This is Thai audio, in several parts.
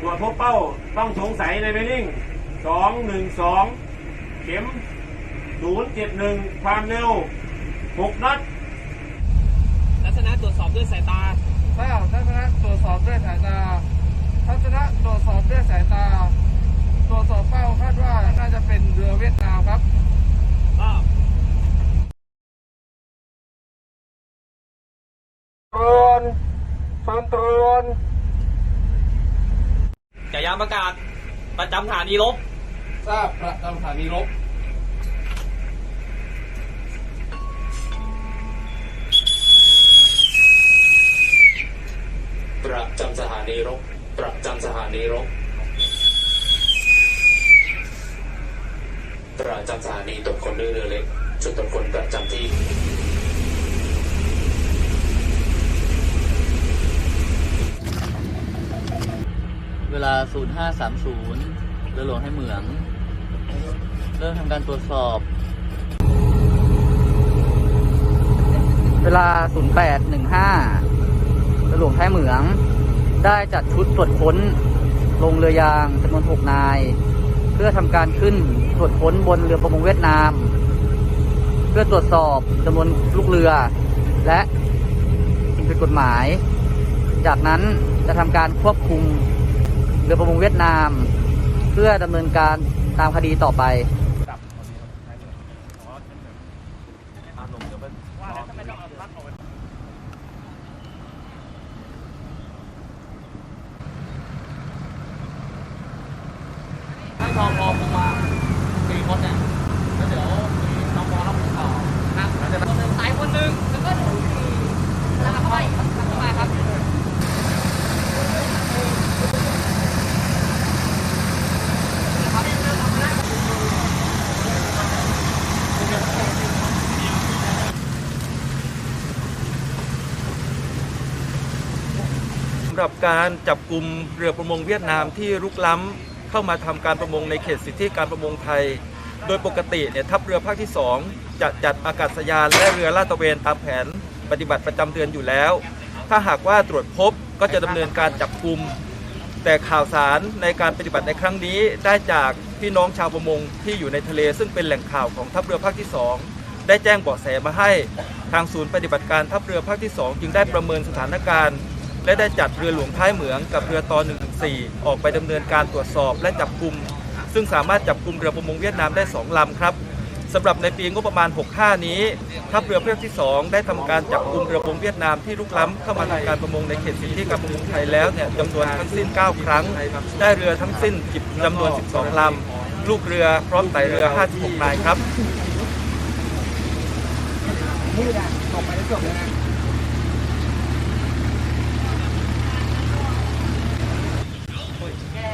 ตรวจพบเป้าต้องสงสัยในเบลลิงสองหนึ่งสองเข็มศูนย์เจ็ดหนึ่งความเร็วหกนัดลักษณะตรวจสอบด้วยสายตาทราบทัศนะตรวจสอบด้วยสายตาทัศนะตรวจสอบด้วยสายตา ตรวจสอบเป้าคาดว่าน่าจะเป็นเรือเวียดนามครับก็ตรวนศูนย์ตรวน จะยามประกาศ ประจำฐานีลบทราบประจำสถานีรบประจำสถานีรบประจำสถานีรบประจำสถานีตรวจคนด้วยเรือเล็กชุดตรวจคนประจำที่ เวลา 0530เรือหลวงให้เหมือง เริ่มทำการตรวจสอบ เวลา 0815เรือหลวงให้เหมือง ได้จัดชุดตรวจค้น ลงเรือยางจำนวน 6 นาย เพื่อทำการขึ้นตรวจค้นบนเรือประมงเวียดนาม เพื่อตรวจสอบจำนวนลูกเรือ และสิ่งผิดกฎหมาย จากนั้นจะทำการควบคุม รือประมงเวียดนาม เพื่อดำเนินการตามคดีต่อไปทองพอผมมาสี่คนเนี่ยแล้วเดี๋ยวมีน้องพอรับต่อนะคนหนึ่งสายคนหนึ่งแล้วก็หนูสี่แล้วก็ไปเข้ามาครับ สำ หรับการจับกลุ่มเรือประมงเวียดนามที่รุกล้ำเข้ามาทำการประมงในเขตสิทธิการประมงไทย โดยปกติเนี่ยทัพเรือภาคที่ 2 จะจัดอากาศยานและเรือลาดตระเวนตามแผนปฏิบัติประจำเดือนอยู่แล้ว ถ้าหากว่าตรวจพบก็จะดำเนินการจับกลุ่มแต่ข่าวสารในการปฏิบัติในครั้งนี้ได้จากพี่น้องชาวประมงที่อยู่ในทะเล ซึ่งเป็นแหล่งข่าวของทัพเรือภาคที่ 2 ได้แจ้งเบาะแสมาให้ ทางศูนย์ปฏิบัติการทัพเรือภาคที่ 2 จึงได้ประเมินสถานการณ์ และได้จัดเรือหลวงท้ายเหมืองกับเรือต่อ 114 ออกไปดำเนินการตรวจสอบและจับกลุ่ม ซึ่งสามารถจับกลุ่มเรือประมงเวียดนามได้ 2 ลำครับสำหรับในปีงบประมาณ 65 นี้ทัพเรือภาคที่ 2 ได้ทำการจับกลุ่มเรือประมงเวียดนามที่ลุกล้ำเข้ามาทำการประมงในเขตสิทธิการประมงไทยแล้วเนี่ยจำนวนทั้งสิ้น 9 ครั้ง ได้เรือทั้งสิ้นจำนวน 12 ลำลูกเรือพร้อมไต่เรือ 56 นายครับ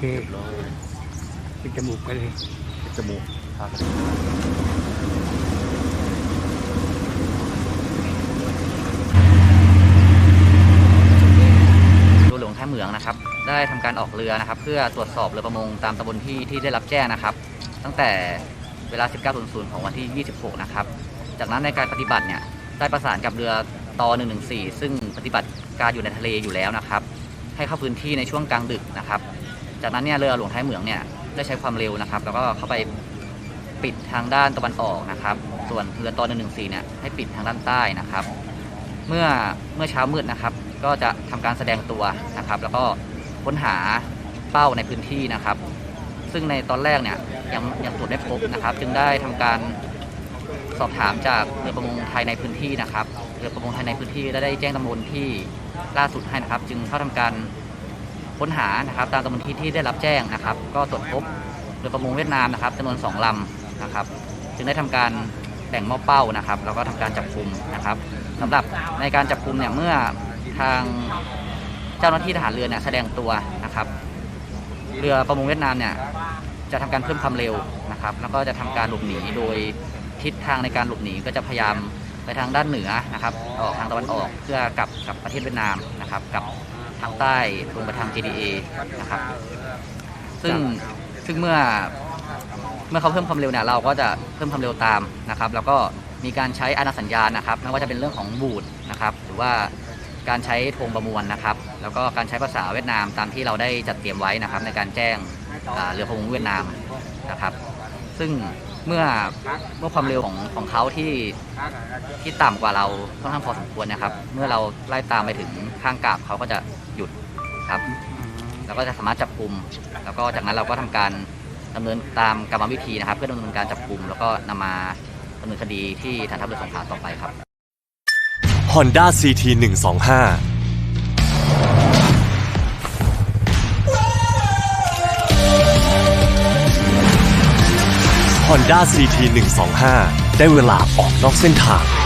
โอเปิดจมูกไปเลยจมูกรือหลวงท่าเหมืองนะครับ ได้ทำการออกเรือนะครับ เพื่อตรวจสอบเรือประมงตามตำบลที่ที่ได้รับแจ้งนะครับ ตั้งแต่เวลา 19.00 ของวันที่ 26 นะครับ จากนั้นในการปฏิบัติเนี่ย ได้ประสานกับเรือตอ114 ซึ่งปฏิบัติการอยู่ในทะเลอยู่แล้วนะครับ ให้เข้าพื้นที่ในช่วงกลางดึกนะครับ จากนั้นเนี่ยเรือหลวงท้ายเหมืองเนี่ยได้ใช้ความเร็วนะครับ แล้วก็เข้าไปปิดทางด้านตะวันออกนะครับ ส่วนเรือตอน114เนี่ยให้ปิดทางด้านใต้นะครับ เมื่อเมื่อเช้ามืดนะครับ ก็จะทำการแสดงตัวนะครับ แล้วก็ค้นหาเป้าในพื้นที่นะครับ ซึ่งในตอนแรกเนี่ยยังยังตรวจไม่พบนะครับ จึงได้ทำการสอบถามจากเรือประมงไทยในพื้นที่นะครับ เรือประมงไทยในพื้นที่ได้ได้แจ้งตำบลที่ล่าสุดให้นะครับ จึงเข้าทำการ ค้นหานะครับตามตำบลที่ที่ได้รับแจ้งนะครับ ก็ตรวจพบเรือประมงเวียดนามนะครับจำนวนสองลำนะครับ จึงได้ทำการแบ่งมอบเป้านะครับ แล้วก็ทำการจับกลุ่มนะครับสำหรับในการจับกลุ่มเนี่ยเมื่อทางเจ้าหน้าที่ทหารเรือเนี่ยแสดงตัวนะครับ เรือประมงเวียดนามเนี่ยจะทำการเพิ่มความเร็วนะครับ แล้วก็จะทำการหลบหนีโดยทิศทางในการหลบหนีก็จะพยายามไปทางด้านเหนือนะครับ ออกทางตะวันออกเพื่อกลับกับประเทศเวียดนามนะครับกับ ทางใต้ลงไปทาง GDA นะครับซึ่งซึ่งเมื่อเมื่อเขาเพิ่มความเร็วเนี่ยเราก็จะเพิ่มความเร็วตามนะครับ แล้วก็มีการใช้อาณาสัญญาณนะครับไม่ว่าจะเป็นเรื่องของบูดนะครับ หรือว่าการใช้ธงประมวลนะครับ แล้วก็การใช้ภาษาเวียดนามตามที่เราได้จัดเตรียมไว้นะครับ ในการแจ้งอ่าเรือประมงเวียดนามนะครับ ซึ่ง เมื่อเมื่อความเร็วของของเขาที่ที่ต่ำกว่าเราค่อนข้างพอสมควรนะครับ เมื่อเราไล่ตามไปถึงข้างกาบเขาก็จะหยุดครับแล้วก็จะสามารถจับกลุ่มแล้วก็จากนั้นเราก็ทำการดำเนินตามกรรมวิธีนะครับ เพื่อดำเนินการจับกลุ่มแล้วก็นำมาดำเนินคดีที่ฐานทัพเรือสงขลาต่อไปครับ Honda CT 125 Honda CT 125ได้เวลาออกนอกเส้นทาง